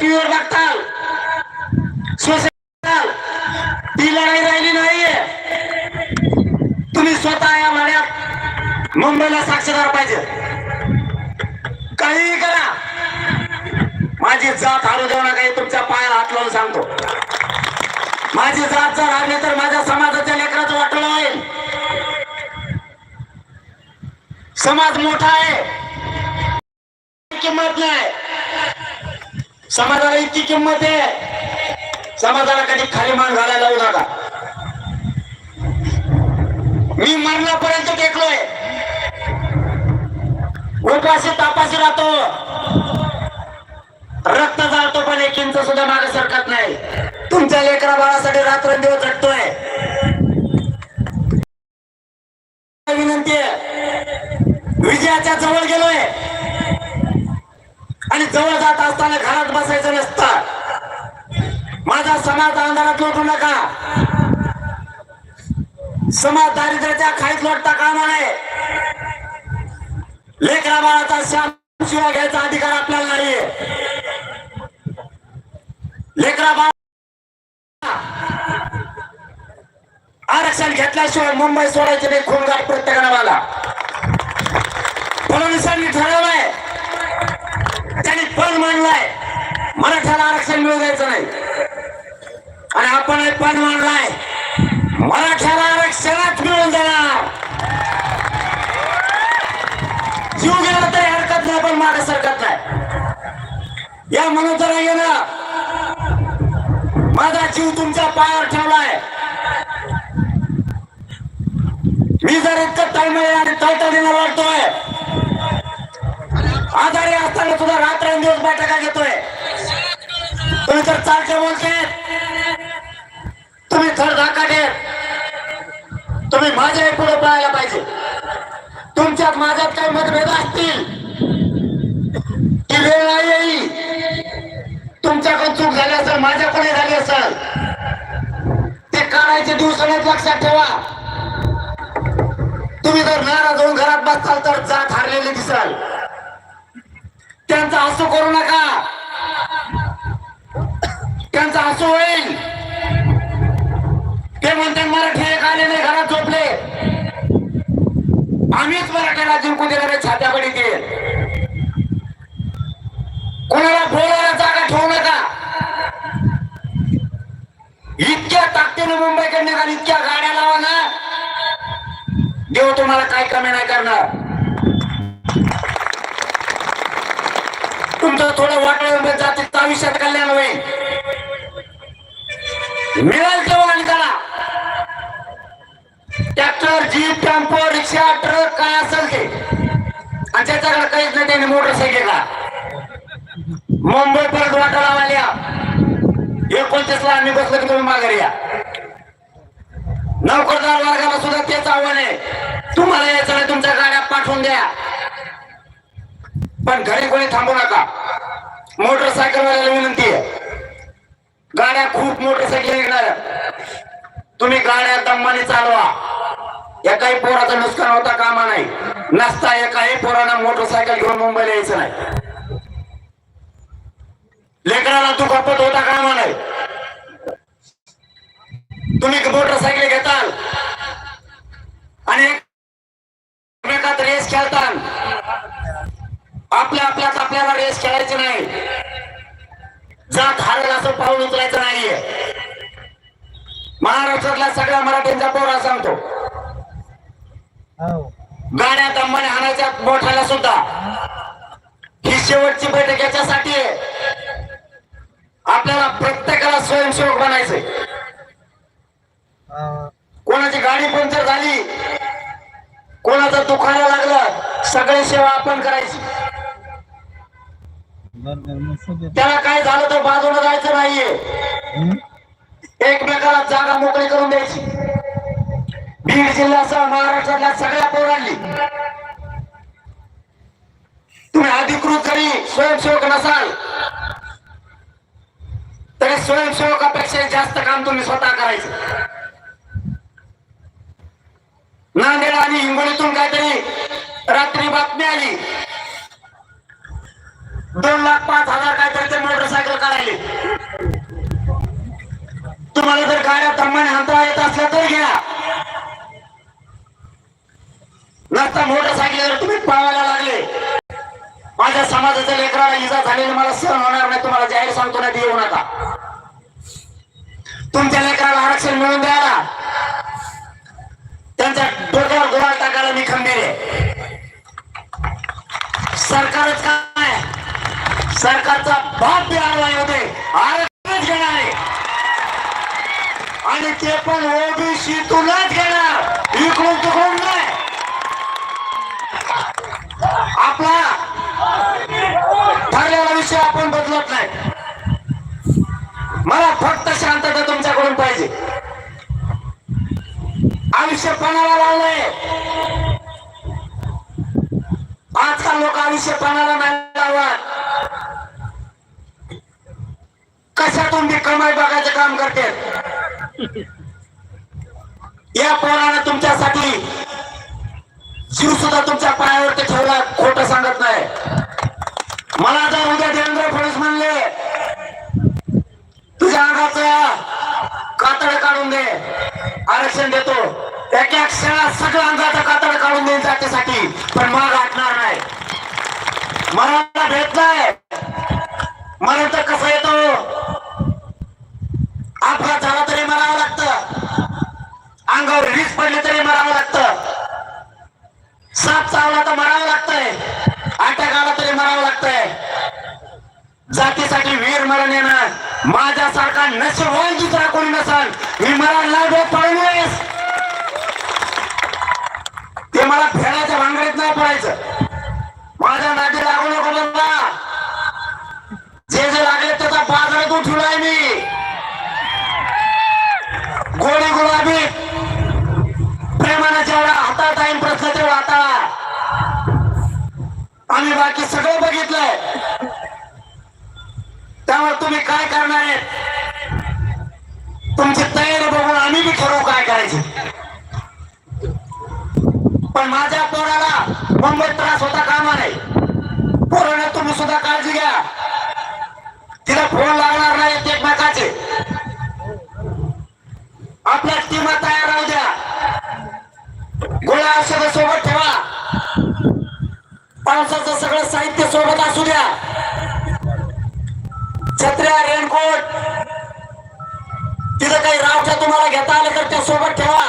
टीव्हीवर बघताल सोशल ती लढाई राहिली नाहीये. तुम्ही स्वतः या लढ्यात मुंबईला साक्षीदार पाहिजे. काहीही करा. माझी जात हारू देऊ नका तुमच्या पायाला हात लावून सांगतो. माझी जात जर हारली तर माझ्या समाजाच्या लेकराचं वाटलं होईल. समाज मोठा आहे. किंमत नाही. समाजाला इतकी किंमत आहे. समाजाला कधी खाली मान घालायला लावू नका. मी मरणापर्यंत टेकलोय. उपाशी तापाशी राहतो. रक्त जाळतो पण एक इंच सुद्धा मागे सरकत नाही. तुमच्या लेकरा बाळासाठी रात्रंदिवस झटतोय विनंती आहे. विजयाच्या जवळ गेलोय. जवळ जात असताना घरात बसायचं नसतं. माझा समाज अंधारात लोटू नका. समाज दारिद्र्याच्या खाईत लोटता कामा नये. लेकरा बाळाचा श्याम शिवा घ्यायचा अधिकार आपल्याला नाही. लेकरा बाळ आरक्षण घेतल्याशिवाय मुंबई सोडायचे नाही खूनगाठ प्रत्येकाला मला. फडणवीसांनी ठरवलंय. त्यांनी पण मांडलाय मराठ्याला आरक्षण मिळू द्यायचं नाही. आणि आपण पण मांडलाय मराठ्याला आरक्षणात मिळून देणार. जीव गेला तरी हरकत नाही पण मागे सरकत नाही. या म्हणून जरा गेलं माझा जीव तुमच्या पायावर ठेवलाय. मी जर इतकं तळमळ आणि तळतळीनं वाढतोय आजारी असताना सुद्धा रात्रंदिवस बैठका घेतोय. तुम्ही तर चालते बोलते. तुम्ही थर धाकाटे. तुम्ही माझे पुढे पळायला पाहिजे. तुमच्यात माझ्यात काही मतभेद असतील. ती वेळ नाही येईल तुमच्याकडून चूक झाली असेल माझ्याकडे झाली असेल. ते काढायचे दिवस नाहीत लक्षात ठेवा. तुम्ही जर नाराज होऊन घरात बसताल तर जात हारलेले दिसाल. त्यांचा हसू करू नका. त्यांचा हसू होईल. ते म्हणते मराठी एक आले नाही घरात झोपले. आम्हीच मराठ्याला जिंकू देणारे छात्याकडे ते. कोणाला बोलायला जागा ठेवू नका. इतक्या ताकदीने मुंबईकडे निघाल इतक्या गाड्या लावा ना. देव तुम्हाला काय कमी नाही करणार. तुमचं थोडं वाटलं जातीचं आयुष्यात कल्याण होईल. मिळेल तेव्हा आणि करा ट्रॅक्टर जीप टेम्पो रिक्षा ट्रक काय असेल ते. आणि त्याच्याकडे काहीच नाही त्याने मोटरसायकलला. मुंबई परत वाटा लावायला एकोणतीस ला आम्ही बसलो की तुम्ही माघारी या. नोकरदार वर्गाला सुद्धा तेच आव्हान आहे. तुम्हाला यायचं नाही तुमच्या गाड्या पाठवून द्या. पण घरी कोणी थांबू नका. मोटरसायकल वाल्याला विनंती आहे. गाड्या खूप मोटरसायकल निघणार तुम्ही गाड्या दमाने चालवा. एकाही पोराचं नुकसान होता कामा नाही. नसता एकाही पोरांना मोटरसायकल घेऊन मुंबईला यायचं नाही. लेकराला तू खपत होता कामा नाही. तुम्ही मोटरसायकल घेताल आणि एकमेकात रेस खेळताल आपल्या आपल्यात आपल्याला रेस खेळायची नाही जात हारेल असं पाऊल उचलायचं नाहीये. महाराष्ट्रातल्या सगळ्या मराठींचा पोरा सांगतो. हो. गाड्या दमाने हाणायच्या मोठ्याला सुद्धा. ही शेवटची बैठक याच्यासाठी आहे. आपल्याला प्रत्येकाला स्वयंसेवक बनायचंय. अं, कोणाची गाडी पंक्चर झाली कोणाचं दुखायला लागलं सगळी सेवा आपण करायची. त्याला काय झालं तर बाजूला जायचं नाहीये? एकमेकाला जागा मोकळी करून द्यायची. बीड जिल्ह्यासह महाराष्ट्रातल्या सगळ्या पोरांनी. तुम्ही अधिकृत जरी स्वयंसेवक नसाल तरी स्वयंसेवकापेक्षा जास्त काम तुम्ही स्वतः करायचं. नांदेड आणि हिंगोलीतून काहीतरी रात्री बातमी आली. दोन लाख पाच हजार काहीतरी ते मोटरसायकल काढायले. तुम्हाला जर गाड्या तम्माने हांता येत असल्या तर घ्या. नसता मोटरसायकलीवर तुम्ही पावायला लागले माझ्या समाजाच्या लेकराला इजा झालेली मला सहन होणार नाही तुम्हाला जाहीर सांगतो ना देऊ नका. तुमच्या लेकराला आरक्षण मिळून द्यायला त्यांच्या डोक्यावर गोळा टाकायला मी खंबीर आहे. सरकारच का सरकारचा बाप बी येऊ होते आरक्षणच घेणार. आहे आणि ते पण ओबीसीतूनच घेणार. इकडून तिकडून नाही. आपला ठरलेला विषय आपण बदलत नाही. मला फक्त शांतता तुमच्याकडून पाहिजे. आयुष्य पणाला लावलंय. आजकाल लोक आयुष्य पणाला नाही लावत. कशातून बघायचं काम करते. या पोरानं तुमच्यासाठी जीव सुद्धा तुमच्या पायावरती ठेवला खोट सांगत नाही. मला जर उद्या देवेंद्र फडणवीस म्हणले तुझ्या अंगाचं कातड काढून दे आरक्षण देतो. एक एक क्षणात सगळं अंगाचं कातड काढून देईन जातीसाठी पण मग हटणार नाही. मराठा भेट नाही. मरण तर कसा येतो अपघात झाला तरी मरावं लागतं अंगावर वीज पडली तरी मरावं लागतं. साप चावला तर मरावं लागतंय. अटॅक आला तरी मरावं लागतंय. जातीसाठी वीर मरण येणार माझ्यासारखा नशीब होईल दुसरा कोणी नसाल मी मला लाडो पळवेस ते मला फेडायच्या भांगडीत नाही पडायचं माझ्या नादी लागू नको म्हणता जे जे लागले त्याचा बाजारात उठवलाय मी गोडी गुलाबी प्रेमानं जेवढा हातात येईल प्रश्न तेवढा हाताळा आम्ही बाकी सगळं बघितलंय. त्यामुळे तुम्ही काय करणार आहे तुमची तयारी बघून आम्ही बी ठरवू काय करायचे. पण माझ्या पोराला मुंबईत त्रास होता कामा नाही पोराने तुम्ही सुद्धा काळजी घ्या. तिला फोन लागणार नाही एकमेकाचे. आपल्या टीमा तयार राहू द्या गोळ्या औषधं सोबत ठेवा पावसाचं सगळं साहित्य सोबत असू द्या. छत्र्या रेनकोट. तिथं काही रावच्या तुम्हाला घेता आलं तर त्या सोबत ठेवा.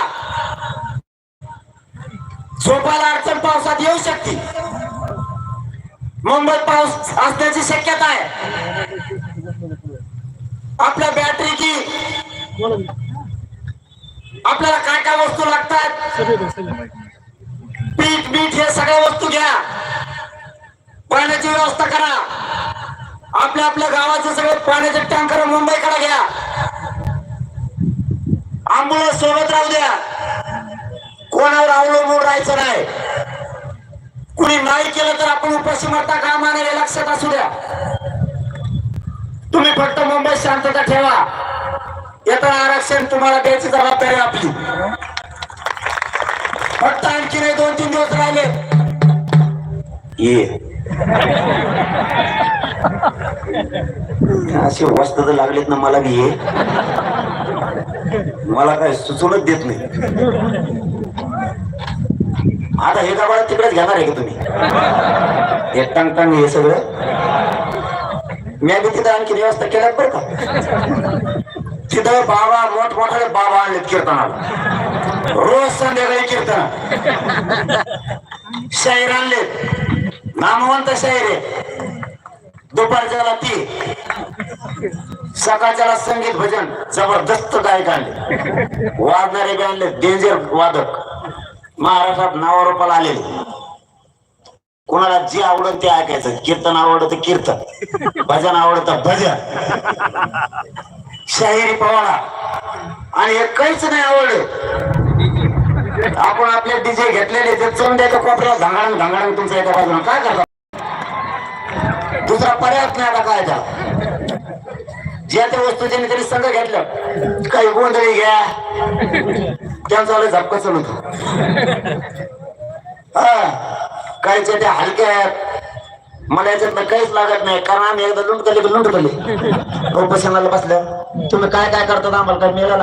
झोपायला अडचण पावसात येऊ शकते. मुंबईत पाऊस असण्याची शक्यता आहे. आपल्या बॅटरी की आपल्याला काय काय वस्तू लागतात? पीठ मीठ हे सगळ्या वस्तू घ्या. व्यवस्था करा. आपल्या आपल्या गावाचे सगळे पाण्याचे टँकर मुंबईकडे घ्या. आंबुलन्स सोबत राहू द्या. कोणावर अवलंबून राहायचं नाही. कुणी नाही केलं तर आपण उपाशी मरता कामा नये लक्षात असू द्या. तुम्ही फक्त मुंबई शांतता ठेवा. येताना आरक्षण तुम्हाला द्यायची जबाबदारी आपली. फक्त आणखी नाही दोन तीन दिवस राहिले. ये. असे वस्त तर लागलेत ना मला बी मला काय सुचवणच देत नाही. आता हे गावाला तिकडेच घेणार आहे का तुम्ही? हे टांग टांग हे सगळं. मी बी तिथं आणखी व्यवस्था केल्या बरं का? तिथं बाबा मोठमोठाले बाबा आणलेत कीर्तनाला. रोज संध्याकाळी कीर्तन. शाहीर आणलेत. नामवंत शाहीर आहे. दुपारच्याला ती. सकाळच्याला संगीत भजन जबरदस्त गायक आणले. वाजणारे बी आणले डेंजर वादक. महाराष्ट्रात नावारोपाला आलेले. कोणाला जे आवडत ते ऐकायचं. कीर्तन आवडत कीर्तन. भजन आवडत भजन. शाहिरी पवाडा. आणि हे काहीच नाही आवडलं. आपण आपले डीजे घेतलेले ते चोन द्यायचं कोपऱ्याला धांगाडून धांगाडून तुमच्या एका बाजूला. काय करता? दुसरा पर्यायच नाही आता काय त्या ज्या त्या वस्तू त्यांनी तरी संघ घेतलं काही गोंधळी घ्या. त्यांचं आलं झपकं चालू हा काहीच्या त्या हलक्या आहेत. मला याच्यातलं काहीच लागत नाही कारण आम्ही एकदा लुंटकले लुंटकले उपोषणाला बसल्या. तुम्ही काय काय करतात? आम्हाला काय मिळालं?